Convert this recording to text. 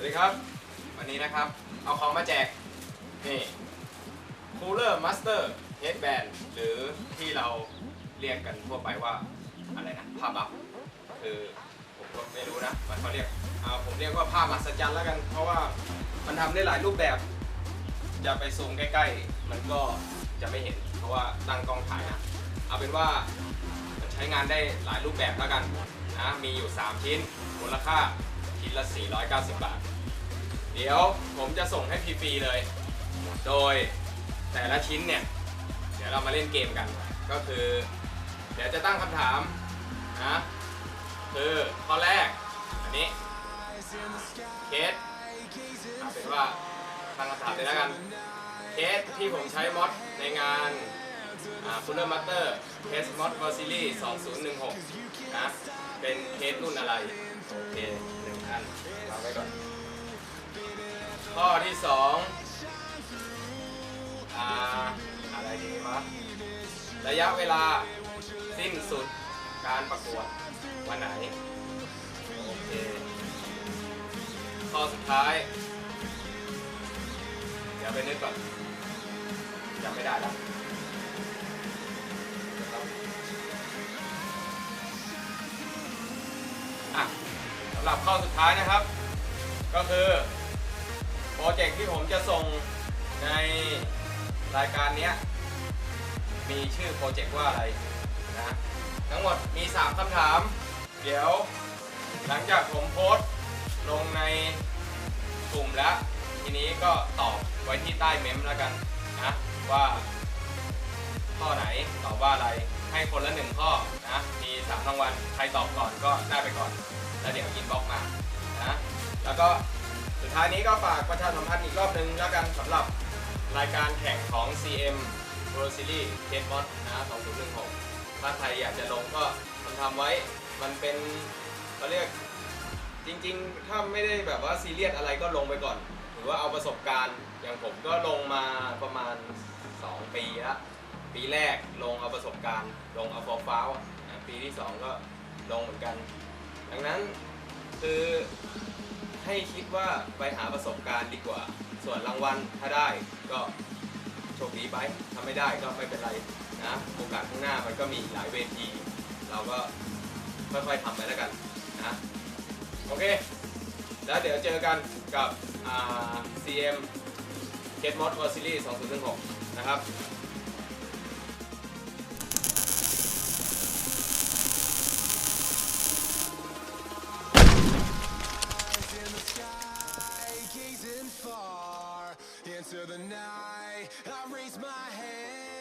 วัสดีครับ วันนี้นะครับ เอาของมาแจก นี่ Cooler Master Headband หรือที่เราเรียกกันทั่วไปว่า อะไรนะ ผ้าบัฟคือผมก็ไม่รู้นะมันเขาเรียกเอาผมเรียกว่าผ้ามหัศจรรย์แล้วกัน เพราะว่ามันทำได้หลายรูปแบบ จะไปซูมใกล้ ๆ มันก็จะไม่เห็น เพราะว่าตั้งกล้องถ่ายนะเอาเป็นว่ามันใช้งานได้หลายรูปแบบแล้วกันนะมีอยู่ 3 ชิ้นมูลค่าชิ้นละ 490 บาท เดี๋ยวผมจะส่งให้ฟรีๆเลย โดยแต่ละชิ้นเนี่ย เดี๋ยวเรามาเล่นเกมกัน ก็คือ เดี๋ยวจะตั้งคำถามนะคือข้อแรก อันนี้เคสเอาเป็นว่าตั้งคำถามเลยแล้วกัน เคสที่ผมใช้มอดในงานคูลเลอร์มัตเตอร์เคสมอดวอร์ซิลี่2016 นะ เป็นเคสรุ่นอะไร โอเคหนึ่งอันวาน ที่สองอ่าอะไรดีวะระยะเวลาสิ้นสุดการประกวดวันไหน โอเคข้อสุดท้าย เดี๋ยวไปนึกก่อนจำไม่ได้แล้วอะสำหรับข้อสุดท้ายนะครับ ก็คือ ที่ผมจะส่งในรายการนี้มีชื่อโปรเจกต์ว่าอะไรนะทั้งหมดมี 3คำถาม เดี๋ยวหลังจากผมโพสต์ลงในกลุ่มแล้ว ทีนี้ก็ตอบไว้ที่ใต้เมมแล้วกันนะว่าข้อไหนตอบว่าอะไรให้คนละหนึ่งข้อนะมี3รางวัลใครตอบก่อนก็ได้ไปก่อน แล้วเดี๋ยวอินบล็อกมานะแล้วก็ สุดท้ายนี้ก็ฝากประชาสัมพันธ์อีกรอบนึงแล้วกันสำหรับรายการแข่งของ CM Pro Series c a s e Mod นะ2016 ถ้าใครอยากจะลงก็ทำทำไว้ มันเป็นเขาเรียกจริงๆ ถ้าไม่ได้แบบว่าซีเรียสอะไรก็ลงไปก่อนหรือว่าเอาประสบการณ์ อย่างผมก็ลงมาประมาณ 2 ปีละ ปีแรกลงเอาประสบการณ์ ลงเอาฟอร์ฟ้าวปีที่ 2 ก็ลงเหมือนกัน ดังนั้นคือ ให้คิดว่าไปหาประสบการณ์ดีกว่า ส่วนรางวัลถ้าได้ก็โชคดีไปถ้าไม่ได้ก็ไม่เป็นไรนะโอกาสข้างหน้ามันก็มีหลายเวที เราก็ค่อยๆทำไปแล้วกันนะโอเค แล้วเดี๋ยวเจอกันกับ CM Get Mod World Series 2016 นะครับ into the night. I raise my hand.